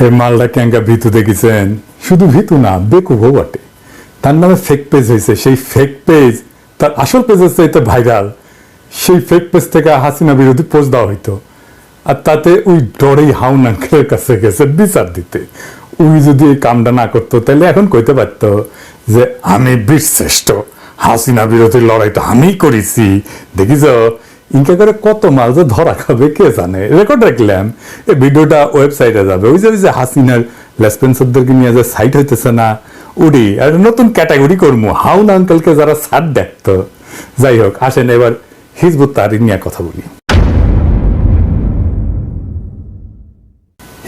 এই মালটা ক্যাঙ্কা ভিতু দেখেছেন? শুধু ভিতু না বেকুবও বটে তার নামে ফেক পেজ হয়েছে সেই ফেক পেজ তার আসল পেজের চাইতে ভাইরাল সেই ফেক পেজ থেকে হাসিনা বিরোধী পোস্ট দেওয়া হইতো। আর তাতে ওই ডরেই হাউন আঙ্কেলের কাছে গেছে বিচার দিতে। ওই যদি এই কামটা না করতো, তাহলে এখন কইতে পারতো যে, আমি বীরশ্রেষ্ঠ। হাসিনা বিরোধী তো আমি করেছি। দেখিস ইনকা করে কত মাল যে ধরা খাবে, কে জানে? রেকর্ড রাখলাম। এই ভিডিওটা ওয়েবসাইটে যাবে। ওই যে ওই যে হাসিনার লেসপেন্সারদেরকে নিয়ে যে সাইট হইতেছে না, উড়ি। আর নতুন ক্যাটাগরি করব হাউন আঙ্কেলকে যারা সার দেখতো। যাই হোক, আসেন এবার হিজবুত তারিখ নিয়ে কথা বলি।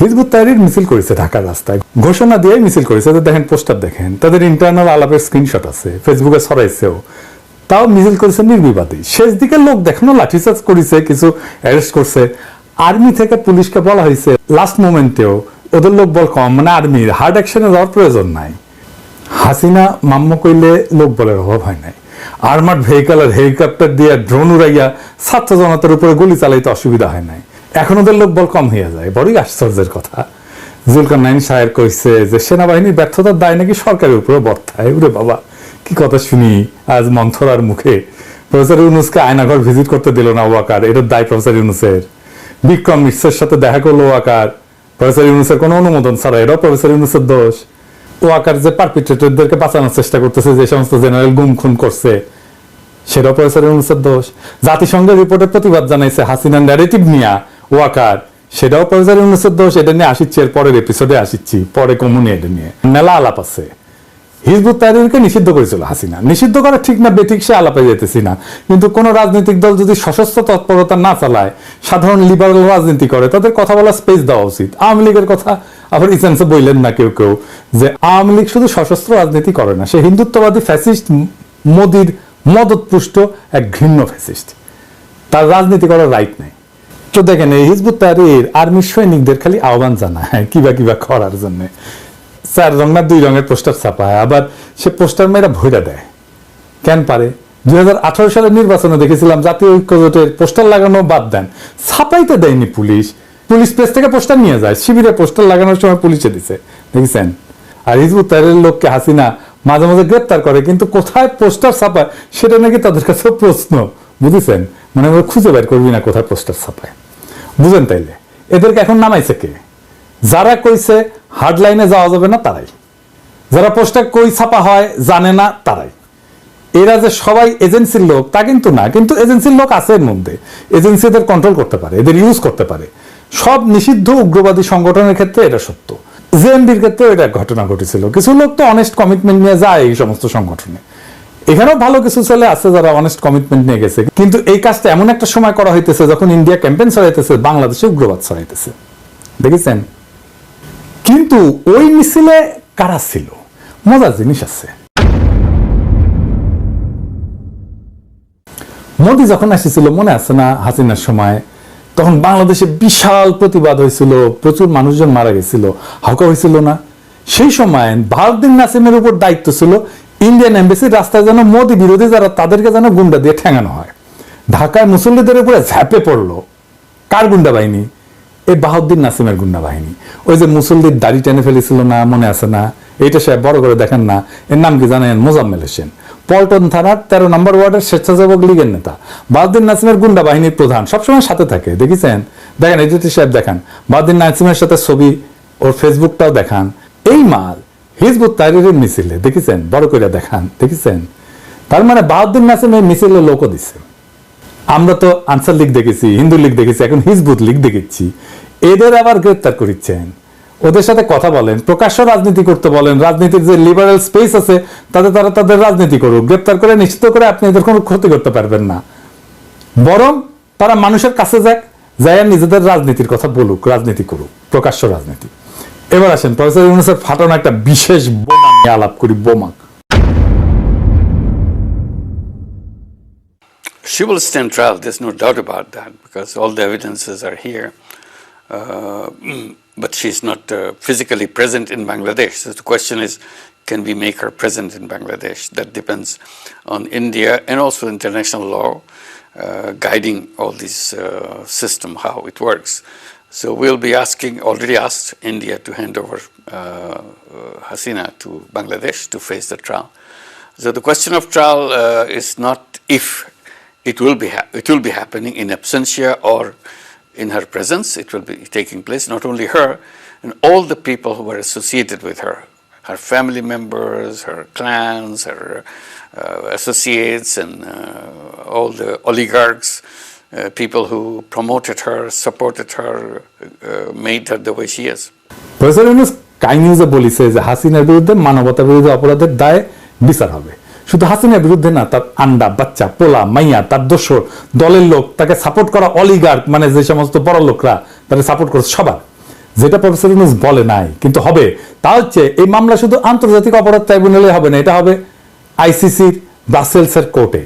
হিজবুত তাহরির মিছিল করেছে ঢাকার রাস্তায়। ঘোষণা দিয়ে মিছিল করেছে। দেখেন, পোস্টার দেখেন। তাদের ইন্টারনাল আলাপের স্ক্রিনশট আছে। ফেসবুকে ছড়াইছেও। তাও মিছিল করেছে নির্বিবাদী। শেষ দিকে লোক দেখানো লাঠিচার্জ করেছে, কিছু অ্যারেস্ট করছে। আর্মি থেকে পুলিশকে বলা হয়েছে লাস্ট মোমেন্টেও ওদের লোক বল কম মানে আর্মির হার্ড অ্যাকশনে যাওয়ার প্রয়োজন নাই। হাসিনা মাম্য কইলে লোক বলের অভাব হয় নাই। আর্মার্ড ভেহিকল আর হেলিকপ্টার দিয়ে ড্রোন উড়াইয়া ছাত্র জনতার উপরে গুলি চালাইতে অসুবিধা হয় নাই। এখন ওদের লোক বল কম হইয়া যায়, বড়ই আশ্চর্যের কথা। জুলকার নাইন সাহেব কইছে যে, সেনাবাহিনীর ব্যর্থতার দায় নাকি সরকারের উপরে বর্তায়। উরে বাবা। কি কথা শুনি আজ মন্থরার মুখে? প্রফেসর ইউনুসকে আয়নাঘর ভিজিট করতে দিল না ওয়াকার এটার দায় প্রফেসর ইউনুসের। বিক্রম মিশ্রের সাথে দেখা করল ওয়াকার। প্রফেসর ইউনুসের কোনো অনুমোদন ছাড়া এটাও প্রফেসর ইউনুসের দোষ। ওয়াকার যে পারপিট্রেটরদেরকে বাঁচানোর চেষ্টা করতেছে, যে সমস্ত জেনারেল গুম খুন করছে, সেটাও প্রফেসর ইউনুসের দোষ। জাতিসংঘের রিপোর্টের প্রতিবাদ জানাইছে হাসিনা ন্যারেটিভ নিয়া ওয়াকার। সেটাও প্রফেসর ইউনুসের দোষ, এটা নিয়ে আসিচ্ছি, এর পরের এপিসোডে আসিচ্ছি, পরে কমুনি এটা নিয়ে। মেলা আলাপ আছে। হিজবুত তাহরিরকে নিষিদ্ধ করেছিল হাসিনা। নিষিদ্ধ করা ঠিক না, বেঠিক সে আলাপে যেতেছি না। কিন্তু কোন রাজনৈতিক দল যদি সশস্ত্র তৎপরতা না চালায়, সাধারণ লিবারাল রাজনীতি করে, তাদের কথা বলার স্পেস দেওয়া উচিত। আওয়ামী লীগের কথা আবার ইসেন্সে বললেন না কেউ কেউ, যে আওয়ামী লীগ শুধু সশস্ত্র রাজনীতি করে না, সে হিন্দুত্ববাদী ফ্যাসিস্ট মোদির মদতপুষ্ট এক ঘৃণ্য ফ্যাসিস্ট তার রাজনীতি করার রাইট নেই। তো দেখেন, এই হিজবুত তাহরির আর্মির সৈনিকদের খালি আহ্বান জানায়, কিবা কিবা করার জন্য। চার রং না দুই রঙের পোস্টার ছাপায়, আবার সে পোস্টার মেয়েরা ভইরা দেয়। কেন পারে? দুই সালের নির্বাচনে দেখেছিলাম জাতীয় ঐক্য জোটের পোস্টার লাগানো বাদ দেন। ছাপাইতে দেয়নি পুলিশ। পুলিশ প্রেস থেকে পোস্টার নিয়ে যায়। শিবিরে পোস্টার লাগানোর সময় পুলিশে দিছে। দেখেছেন? আর হিজবুত তাহরির লোককে হাসিনা মাঝে মাঝে গ্রেপ্তার করে, কিন্তু কোথায় পোস্টার ছাপায় সেটা নাকি তাদের কাছে প্রশ্ন। বুঝেছেন? মানে খুঁজে বের করবি না কোথায় পোস্টার ছাপায়। বুঝেন তাইলে। এদেরকে এখন নামাইছে কে? যারা কইছে হার্ড লাইনে যাওয়া যাবে না, তারাই। যারা পোস্টার কই ছাপা হয়, জানে না, তারাই। এরা যে সবাই এজেন্সির লোক, তা কিন্তু না। কিন্তু এজেন্সির লোক আছে এর মধ্যে। এজেন্সি এদের কন্ট্রোল করতে পারে, এদের ইউজ করতে পারে। সব নিষিদ্ধ উগ্রবাদী সংগঠনের ক্ষেত্রে এটা সত্য। জেএমবির ক্ষেত্রেও এটা ঘটনা ঘটেছিল। কিছু লোক তো অনেস্ট কমিটমেন্ট নিয়ে যায় এই সমস্ত সংগঠনে। এখানেও ভালো কিছু ছেলে আছে যারা অনেস্ট কমিটমেন্ট নিয়ে গেছে। কিন্তু এই কাজটা এমন একটা সময় করা হইতেছে যখন ইন্ডিয়া ক্যাম্পেইন ছড়াইতেছে, বাংলাদেশে উগ্রবাদ ছড়াইতেছে। দেখেছেন? কিন্তু ওই মিছিলে কারা ছিল? মজার জিনিস আছে। মোদি যখন আসেছিল, মনে আছে না হাসিনার সময়? তখন বাংলাদেশে বিশাল প্রতিবাদ হয়েছিল, প্রচুর মানুষজন মারা গেছিল, হাউকা হয়েছিল না। সেই সময় ভারতদিন নাসিমের উপর দায়িত্ব ছিল, ইন্ডিয়ান এম্বাসির রাস্তায় যেন মোদি বিরোধী যারা, তাদেরকে যেন গুন্ডা দিয়ে ঠেঙানো হয়। ঢাকায় মুসল্লিদের উপরে ঝাঁপে পড়ল। কার গুন্ডা বাহিনী? এই বাহাউদ্দিন নাসিমের গুন্ডা বাহিনী ওই যে মুসল্লির দাড়ি টেনে ফেলেছিল না, মনে আছে না? এইটা সে বড় করে দেখেন না। এর নাম কি জানেন? মোজাম্মেল হোসেন। পল্টন থানার তেরো নম্বর ওয়ার্ডের স্বেচ্ছাসেবক লীগের নেতা। বাহাউদ্দিন নাসিমের গুন্ডা বাহিনীর প্রধান। সবসময় সাথে থাকে, দেখেছেন? দেখেন এডিটর সাহেব দেখান। বাহাউদ্দিন নাসিমের সাথে ছবি ওর ফেসবুকটাও দেখান। এই মাল হিজবুত তাহরিরের মিছিলে, দেখেছেন? বড় করে দেখান, দেখেছেন? তার মানে বাহাউদ্দিন নাসিম এই মিছিলে লোকও দিচ্ছে আমরা তো আনসার লীগ দেখেছি, হিন্দু লীগ দেখেছি, এখন হিজবুত লীগ দেখেছি। এদের আবার গ্রেপ্তার করিচ্ছেন ওদের সাথে কথা বলেন, প্রকাশ্য রাজনীতি করতে বলেন, রাজনীতির যে লিবারেল স্পেস আছে, তাতে তারা তাদের রাজনীতি করুক। গ্রেপ্তার করে নিশ্চিত করে আপনি এদের কোনো ক্ষতি করতে পারবেন না। বরং তারা মানুষের কাছে যাক যাই নিজেদের রাজনীতির কথা বলুক, রাজনীতি করুক, প্রকাশ্য রাজনীতি। এবার আসেন, প্রফেসর ইউনুসের ফাটানো একটা বিশেষ বোমা নিয়ে আলাপ করি, বোমা। She will stand trial, there's no doubt about that, because all the evidences are here. Uh, but she's not uh, physically present in Bangladesh. So the question is, can we make her present in Bangladesh? That depends on India and also international law uh, guiding all this uh, system, how it works. So we'll be asking, already asked India to hand over uh, uh, Hasina to Bangladesh to face the trial. So the question of trial is not if it will be hap- it will be happening in absentia or in her presence. It will be taking place. Not only her, and all the people who were associated with her, her family members, her clans, her uh, associates, and uh, all the oligarchs, uh, people who promoted her, supported her, uh, made her the way she is. Professor Yunus কাই নিউজে বলেছে যে হাসিনার বিরুদ্ধে মানবতা বিরোধী অপরাধের দায়ে বিচার হবে শুধু হাসিনার বিরুদ্ধে না, তার আন্ডা, বাচ্চা, পোলা, মাইয়া, তার দোসর, দলের লোক, তাকে সাপোর্ট করা অলিগার্ক মানে যে সমস্ত বড় লোকরা তাকে সাপোর্ট করছে সবার। যেটা প্রফেসর ইউনুস বলে নাই, কিন্তু হবে। তা হচ্ছে এই মামলা শুধু আন্তর্জাতিক অপরাধ ট্রাইব্যুনালে হবে না, এটা হবে আইসিসির ব্রাসেলসের কোর্টে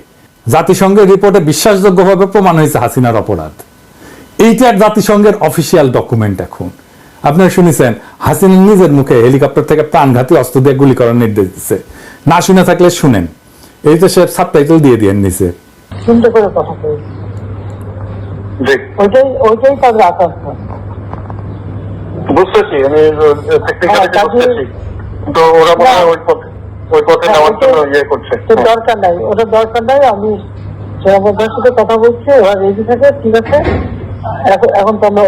জাতিসংঘের রিপোর্টে বিশ্বাসযোগ্যভাবে প্রমাণ হয়েছে হাসিনার অপরাধ। এইটার জাতিসংঘের অফিসিয়াল ডকুমেন্ট এখন। আপনারা শুনেছেন, হাসিনা নিজের মুখে হেলিকপ্টার থেকে প্রাণঘাতী অস্ত্র দিয়ে গুলি করার নির্দেশ দিচ্ছে না শুনে থাকলে শুনেন। এই তো সে সাবটাইটেল দিয়ে দিয়ে নিছে। চিন্তা করে কথা কই। জি। ওইটাই ওইটাই বুঝতেছি আমি টেকনিক্যালি হ্যাঁ, বুঝতেছি। কিন্তু ওরা মনে হয় ওই পথে ওই পথে হ্যাঁ, নেওয়ার জন্য ইয়ে করছে। তো দরকার নাই। ওটা দরকার নাই আমি সেনাপ্রধানের সাথে কথা বলছি ওরা রেডি থাকে ঠিক আছে। এখন এখন তো আমরা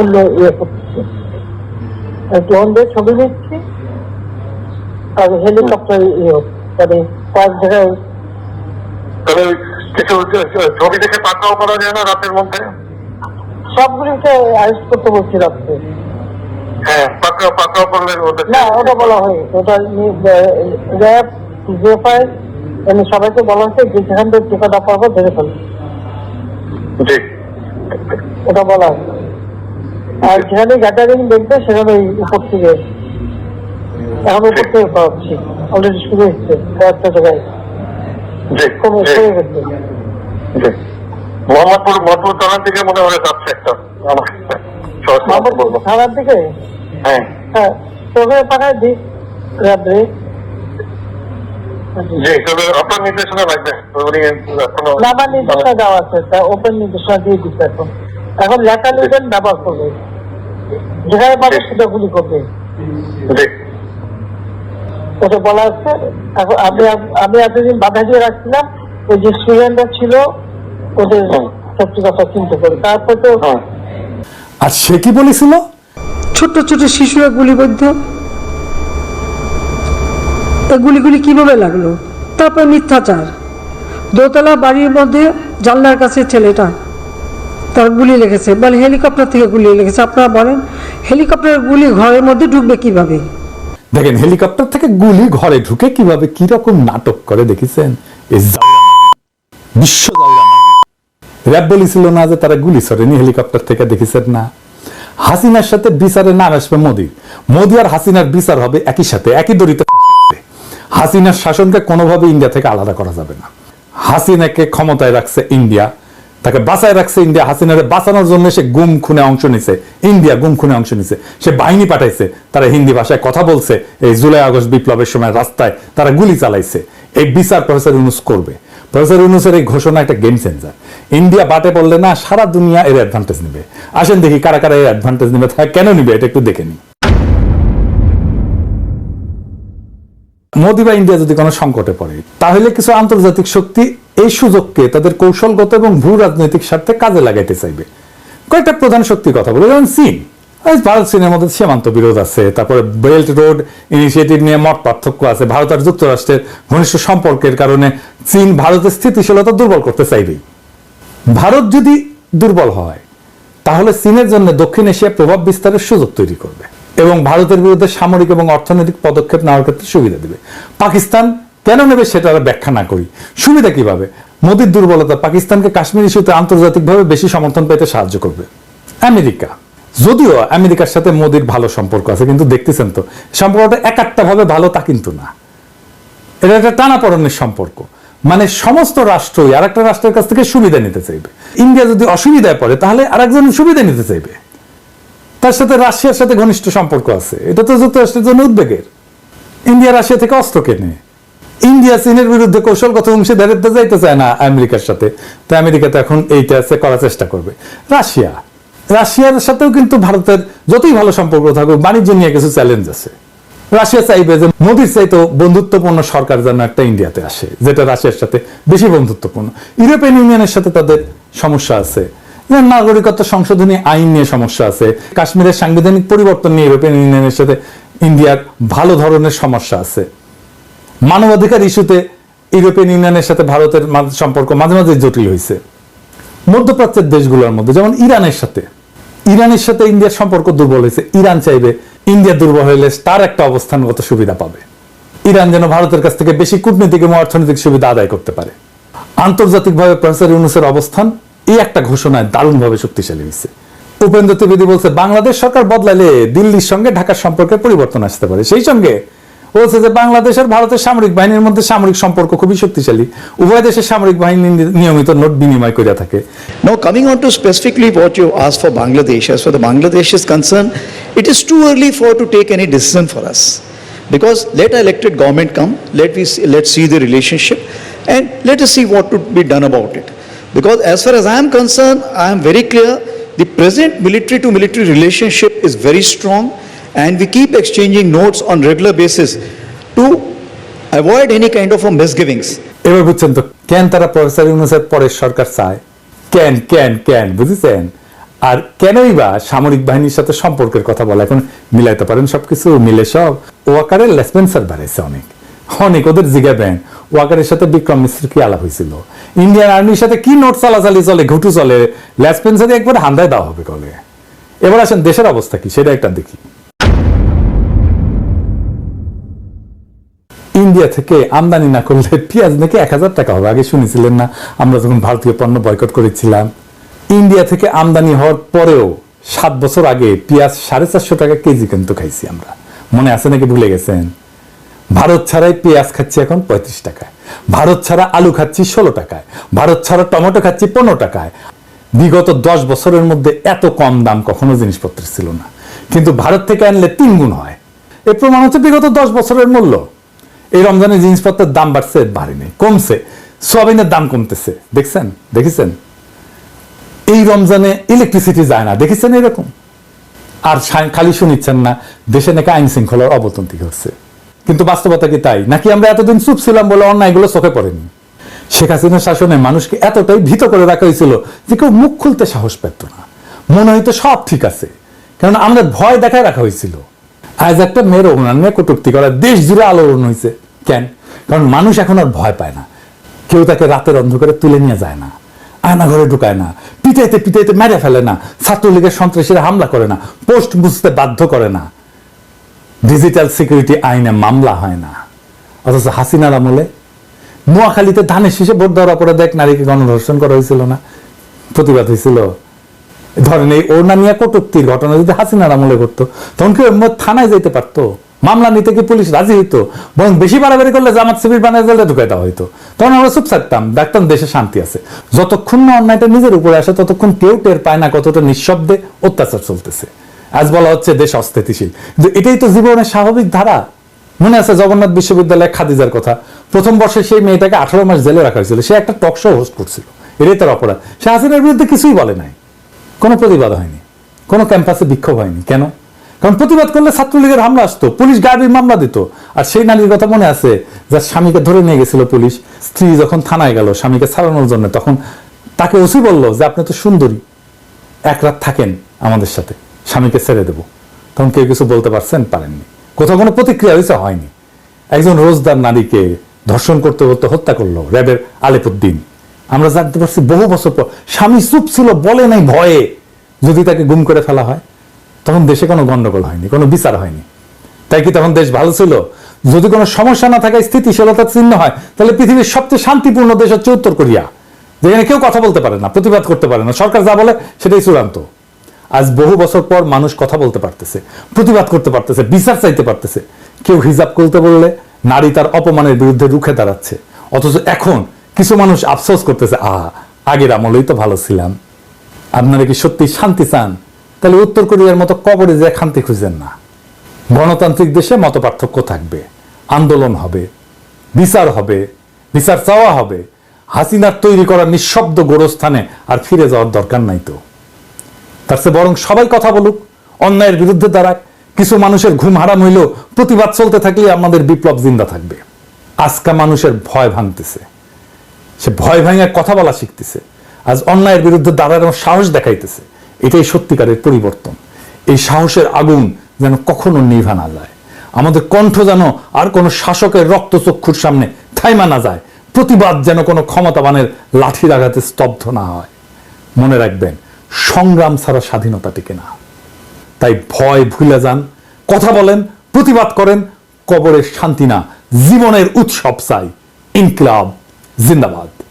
অন্য ইয়ে করতেছি ড্রোন দিয়ে ছবি নিচ্ছি আর হেলিকপ্টার ইয়ে মানে কয়েক জায়গায় ওই কিছু ছবি দেখে করা যায় না রাতের মধ্যে? সবগুলিকে অ্যারেস্ট করতে বলছি রাত্রে। হ্যাঁ পাকা পাকাও করলে না ওটা বলা হয়। ওটা র্যাব জিএফআই এমনি সবাইকে বলা হয়েছে যে যেখান থেকে টিকাটা পারব ধরে জি। ওটা বলা হয়। আর যেখানে গ্যাদারিং দেখবে সেখানে উপর থেকে এখন উপর থেকে পাচ্ছি অলরেডি শুরু হচ্ছে কয়েকটা জায়গায়। মোহাম্মদপুর মোহাম্মদপুর থানার দিকে মনে হয় যাচ্ছে একটা। আমার আমার থানার দিকে? হ্যাঁ। হ্যাঁ তোকে পাঠায় দিই রাত্রে। আপনার নির্দেশনা লাগবে উনি আমার নির্দেশনা দেওয়া আছে তা ওপেন নির্দেশনা দিয়ে দিচ্ছে এখন। এখন লেখা লিখেন ব্যবহার করবে। যেখানে পাবে সেটা গুলি করবে। ওটা বলা আছে এখন আমি আমি এতদিন বাধা দিয়ে রাখছিলাম ওই যে স্টুডেন্টরা ছিল ওদের সত্যি কথা চিন্তা করে। তারপর তো হ্যাঁ। আর সে কি বলেছিল? ছোট্ট ছোট শিশুরা গুলিবদ্ধ। তা গুলিগুলি কীভাবে লাগল? তারপর মিথ্যাচার। দোতলা বাড়ির মধ্যে জানলার কাছে ছেলেটা তার গুলি লেগেছে। বলে হেলিকপ্টার থেকে গুলি লেগেছে। আপনারা বলেন হেলিকপ্টারের গুলি ঘরের মধ্যে ঢুকবে কীভাবে? দেখেন হেলিকপ্টার থেকে গুলি ঘরে ঢুকে কীভাবে কি রকম নাটক করে দেখেছেন? বিশ্ব র্যাব বলেছিল না যে তারা গুলি ছড়েনি হেলিকপ্টার থেকে দেখেছেন না। হাসিনার সাথে বিচারে না আসবে মোদি। মোদি আর হাসিনার বিচার হবে একই সাথে, একই হাসিনার শাসনকে কোনোভাবে ইন্ডিয়া থেকে আলাদা করা যাবে না। হাসিনাকে ক্ষমতায় রাখছে ইন্ডিয়া। তাকে বাঁচায় রাখছে ইন্ডিয়া হাসিনাকে বাঁচানোর জন্য সে গুম খুনে অংশ নিছে। ইন্ডিয়া গুম খুনে অংশ নিছে। সে বাহিনী পাঠাইছে, তারা হিন্দি ভাষায় কথা বলছে। এই জুলাই আগস্ট বিপ্লবের সময় রাস্তায় তারা গুলি চালাইছে। এই বিচার প্রফেসর ইউনুস করবে। প্রফেসর ইউনুসের এই ঘোষণা একটা গেম চেঞ্জার ইন্ডিয়া বাটে বললে না সারা দুনিয়া এর অ্যাডভান্টেজ নেবে। আসেন দেখি কারা কারা এর অ্যাডভান্টেজ নেবে, তারা কেন নিবে, এটা একটু দেখে নিই। মোদি বা ইন্ডিয়া যদি কোনো সংকটে পড়ে, তাহলে কিছু আন্তর্জাতিক শক্তি এই সুযোগকে তাদের কৌশলগত এবং ভূ রাজনৈতিক স্বার্থে কাজে লাগাইতে চাইবে। কয়েকটা প্রধান শক্তির কথা বলে যেমন চীন। ভারত, চীনের মধ্যে সীমান্ত বিরোধ আছে, তারপরে বেল্ট রোড ইনিশিয়েটিভ নিয়ে মত পার্থক্য আছে, ভারত আর যুক্তরাষ্ট্রের ঘনিষ্ঠ সম্পর্কের কারণে চীন ভারতের স্থিতিশীলতা দুর্বল করতে চাইবেই। ভারত যদি দুর্বল হয়, তাহলে চীনের জন্য দক্ষিণ এশিয়া প্রভাব বিস্তারের সুযোগ তৈরি করবে। এবং ভারতের বিরুদ্ধে সামরিক এবং অর্থনৈতিক পদক্ষেপ নেওয়ার ক্ষেত্রে সুবিধা দেবে। পাকিস্তান কেন নেবে সেটা আর ব্যাখ্যা না করি। সুবিধা কীভাবে? মোদির দুর্বলতা পাকিস্তানকে কাশ্মীর ইস্যুতে আন্তর্জাতিকভাবে বেশি সমর্থন পেতে সাহায্য করবে। আমেরিকা। যদিও আমেরিকার সাথে মোদির ভালো সম্পর্ক আছে, কিন্তু দেখতেছেন তো, সম্পর্কটা একাত্তা ভাবে ভালো তা কিন্তু না। এটা একটা টানাপড়নের সম্পর্ক। মানে সমস্ত রাষ্ট্রই আর একটা রাষ্ট্রের কাছ থেকে সুবিধা নিতে চাইবে। ইন্ডিয়া যদি অসুবিধায় পড়ে, তাহলে আরেকজন সুবিধা নিতে চাইবে। তার সাথে রাশিয়ার সাথে ঘনিষ্ঠ সম্পর্ক আছে। এটা তো যুক্তরাষ্ট্রের জন্য উদ্বেগের। ইন্ডিয়া, রাশিয়া থেকে অস্ত্র কেনে। ইন্ডিয়া, চীনের বিরুদ্ধে কৌশলগত অংশীদারিত্ব যাইতে চায় না আমেরিকার সাথে। তো আমেরিকা তো এখন এইটা আছে, করার চেষ্টা করবে। রাশিয়া। রাশিয়ার সাথেও কিন্তু ভারতের যতই ভালো সম্পর্ক থাকুক, বাণিজ্য নিয়ে কিছু চ্যালেঞ্জ আছে। রাশিয়া চাইবে যে মোদির চাইতো বন্ধুত্বপূর্ণ সরকার যেন একটা ইন্ডিয়াতে আসে, যেটা রাশিয়ার সাথে বেশি বন্ধুত্বপূর্ণ। ইউরোপিয়ান ইউনিয়নের সাথে তাদের সমস্যা আছে। যেমন নাগরিকত্ব সংশোধনী আইন নিয়ে সমস্যা আছে, কাশ্মীরের সাংবিধানিক পরিবর্তন নিয়ে ইউরোপিয়ান ইউনিয়নের সাথে ইন্ডিয়ার ভালো ধরনের সমস্যা আছে। মানবাধিকার ইস্যুতে ইউরোপিয়ান ইউনিয়নের সাথে ভারতের সম্পর্ক মাঝে মাঝে জটিল হয়েছে মধ্যপ্রাচ্যের দেশগুলোর মধ্যে, যেমন ইরানের সাথে। ইরানের সাথে ইন্ডিয়ার সম্পর্ক দুর্বল হয়েছে ইরান চাইবে ইন্ডিয়া দুর্বল হলে তার একটা অবস্থানগত সুবিধা পাবে। ইরান যেন ভারতের কাছ থেকে বেশি কূটনীতিক এবং অর্থনৈতিক সুবিধা আদায় করতে পারে। আন্তর্জাতিকভাবে প্রফেসর ইউনুসের অবস্থান এই একটা ঘোষণায় দারুণভাবে শক্তিশালী হয়েছে উপেন্দ্র ত্রিবেদী বলছে বাংলাদেশ সরকার বদলালে দিল্লির সঙ্গে ঢাকার সম্পর্কে পরিবর্তন আসতে পারে সেই সঙ্গে বলছে যে বাংলাদেশ আর ভারতের সামরিক বাহিনীর মধ্যে সামরিক সম্পর্ক খুবই শক্তিশালী উভয় দেশের সামরিক বাহিনী নিয়মিত নোট বিনিময় করে থাকে Now, coming on to specifically what you asked for Bangladesh, as far as Bangladesh is concerned, it is too early for to take any decision for us. Because let our elected government come, let we see, let's see the relationship, and let us see what to be done about it. Because as far as I am concerned, I am very clear, the present military to military relationship is very strong, and we keep exchanging notes on regular basis to avoid any kind of a misgivings. এবার বুঝছেন তো কেন তারা professor ইউনুসের পরের সরকার চায় কেন কেন কেন বুঝেছেন আর কেনই বা সামরিক বাহিনীর সাথে সম্পর্কের কথা বলা এখন মিলাইতে পারেন সবকিছু মিলে সব ওয়াকারের লেসপেন্সার বাড়াইছে অনেক অনেক ওদের জিগাবেন ওয়াকারের সাথে বিক্রম মিশ্র কি আলাপ হয়েছিল? ইন্ডিয়ান আর্মির সাথে কি নোট চালাচালি চলে, ঘুটু চলে? লেসপেন্সারে একবার হান্দায় দেওয়া হবে কলে। এবার আসেন দেশের অবস্থা কি, সেটা একটা দেখি। ইন্ডিয়া থেকে আমদানি না করলে পেঁয়াজ নাকি এক হাজার টাকা হবে, আগে শুনেছিলেন না? আমরা যখন ভারতীয় পণ্য বয়কট করেছিলাম, ইন্ডিয়া থেকে আমদানি হওয়ার পরেও সাত বছর আগে পেঁয়াজ সাড়ে চারশো টাকা কেজি কিন্তু খাইছি আমরা। মনে আছে নাকি ভুলে গেছেন? ভারত ছাড়াই পেঁয়াজ খাচ্ছি এখন পঁয়ত্রিশ টাকায়। ভারত ছাড়া আলু খাচ্ছি ষোলো টাকায়। ভারত ছাড়া টমেটো খাচ্ছি পনেরো টাকায়। বিগত দশ বছরের মধ্যে এত কম দাম কখনো জিনিসপত্রের ছিল না। কিন্তু ভারত থেকে আনলে তিন গুণ হয়। এর প্রমাণ হচ্ছে বিগত দশ বছরের মূল্য। এই রমজানে জিনিসপত্রের দাম বাড়ছে, বাড়েনি, কমছে। সোয়াবিনের দাম কমতেছে। দেখছেন? দেখেছেন? এই রমজানে ইলেকট্রিসিটি যায় না। দেখেছেন এরকম? আর খালি শুনিচ্ছেন না, দেশে নাকি আইন শৃঙ্খলার অবনতি হচ্ছে। কিন্তু বাস্তবতা কি তাই? নাকি আমরা এতদিন চুপ ছিলাম বলে অন্যায়গুলো চোখে পড়েনি? শেখ হাসিনার শাসনে মানুষকে এতটাই ভীত করে রাখা হয়েছিল যে কেউ মুখ খুলতে সাহস পেত না। মনে হইতো সব ঠিক আছে কারণ আমরা ভয় দেখায় রাখা হয়েছিল। আজ একটা মেয়ের অভিমান নিয়ে কটুক্তি করা দেশ জুড়ে আলোড়ন হয়েছে। কেন? কারণ মানুষ এখন আর ভয় পায় না। কেউ তাকে রাতের অন্ধকারে তুলে নিয়ে যায় না, আয়না ঘরে ঢুকায় না, পিটাইতে পিটাইতে মেরে ফেলে না, ছাত্রলীগের সন্ত্রাসীরা হামলা করে না, পোস্ট বুঝতে বাধ্য করে না। ডিজিটাল সিকিউরিটি আইনে মামলা হয় না। অথচ হাসিনার আমলে নোয়াখালীতে ধানের শীষে ভোট দেওয়ার অপরাধে এক নারীকে গণধর্ষণ করা হয়েছিল না, প্রতিবাদ হয়েছিল। ধরেন এই ওড়না নিয়ে কটুক্তির ঘটনা যদি হাসিনার আমলে করতো তখন কি থানায় যেতে পারতো? মামলা নিতে কি পুলিশ রাজি হইতো? বরং বেশি বাড়াবাড়ি করলে জামাত শিবির বানায় জেলে ঢুকাই দেওয়া হইতো। তখন আমরা চুপ থাকতাম, দেখতাম দেশে শান্তি আছে। যতক্ষণ না অন্যায়টা নিজের উপরে আসে, ততক্ষণ কেউ টের পায় না কতটা নিঃশব্দে অত্যাচার চলতেছে। আজ বলা হচ্ছে দেশ অস্থিতিশীল। কিন্তু এটাই তো জীবনের স্বাভাবিক ধারা। মনে আছে জগন্নাথ বিশ্ববিদ্যালয়ে খাদিজার কথা? প্রথম বর্ষে সেই মেয়েটাকে আঠারো মাস জেলে রাখা হয়েছিল। সে একটা টক শো হোস্ট করছিল। এটাই তার অপরাধ। সে হাসিনার বিরুদ্ধে কিছুই বলে নাই। কোনো প্রতিবাদ হয়নি। কোনো ক্যাম্পাসে বিক্ষোভ হয়নি। কেন? কারণ প্রতিবাদ করলে ছাত্রলীগের হামলা আসতো। পুলিশ গাড়ির মামলা দিত। আর সেই নারীর কথা মনে আছে? যার স্বামীকে ধরে নিয়ে গেছিল পুলিশ। স্ত্রী যখন থানায় গেল স্বামীকে ছাড়ানোর জন্য, তখন তাকে ওসি বলল যে, আপনি তো সুন্দরী। এক রাত থাকেন আমাদের সাথে। স্বামীকে ছেড়ে দেবো। তখন কেউ কিছু বলতে পারছেন? পারেননি। কোথাও কোনো প্রতিক্রিয়া হয়েছে? হয়নি। একজন রোজদার নারীকে ধর্ষণ করতে করতে হত্যা করল র্যাবের আলেপুদ্দিন। আমরা জানতে পারছি বহু বছর পর স্বামী চুপ ছিল, বলে নাই ভয়ে। যদি তাকে গুম করে ফেলা হয়, তখন দেশে কোনো গন্ডগোল হয়নি, কোনো বিচার হয়নি। তাই কি তখন দেশ ভালো ছিল? যদি কোনো সমস্যা না থাকে স্থিতিশীলতার চিহ্ন হয়, তাহলে পৃথিবীর সবচেয়ে শান্তিপূর্ণ দেশ হচ্ছে উত্তর কোরিয়া। যেখানে কেউ কথা বলতে পারে না, প্রতিবাদ করতে পারে না। সরকার যা বলে, সেটাই চূড়ান্ত। আজ বহু বছর পর মানুষ কথা বলতে পারতেছে, প্রতিবাদ করতে পারতেছে, বিচার চাইতে পারতেছে। কেউ হিজাব করতে বললে নারী তার অপমানের বিরুদ্ধে রুখে দাঁড়াচ্ছে। অথচ এখন কিছু মানুষ আফসোস করতেছে, আহা, আগের আমলেই তো ভালো ছিলাম। আপনারা কি সত্যি শান্তি চান? তাহলে উত্তর কোরিয়ার মতো কবরে যে শান্তি খুঁজেন না। গণতান্ত্রিক দেশে মত পার্থক্য থাকবে, আন্দোলন হবে, বিচার হবে, বিচার চাওয়া হবে। হাসিনার তৈরি করা নিঃশব্দ গোরস্থানে আর ফিরে যাওয়ার দরকার নাই তো। তার চেয়ে বরং সবাই কথা বলুক, অন্যায়ের বিরুদ্ধে দাঁড়াক, কিছু মানুষের ঘুম হারাম হইলেও প্রতিবাদ চলতে থাকলে আমাদের বিপ্লব জিন্দা থাকবে। আজকা মানুষের ভয় ভাঙতেছে। সে ভয় ভাঙে কথা বলা শিখতেছে। আজ অন্যায়ের বিরুদ্ধে দাঁড়ানোর সাহস দেখাইতেছে। এটাই সত্যিকারের পরিবর্তন। এই সাহসের আগুন যেন কখনো নিভা না যায়। আমাদের কণ্ঠ যেন আর কোনো শাসকের রক্তচক্ষুর সামনে থাইমা না যায়। প্রতিবাদ যেন কোনো ক্ষমতাবানের লাঠির আঘাতে স্তব্ধ না হয়। মনে রাখবেন সংগ্রাম ছাড়া স্বাধীনতা টিকে না। তাই ভয় ভুলে যান, কথা বলেন, প্রতিবাদ করেন, কবরের শান্তি না, জীবনের উৎসব চাই। ইনকলাব, জিন্দাবাদ।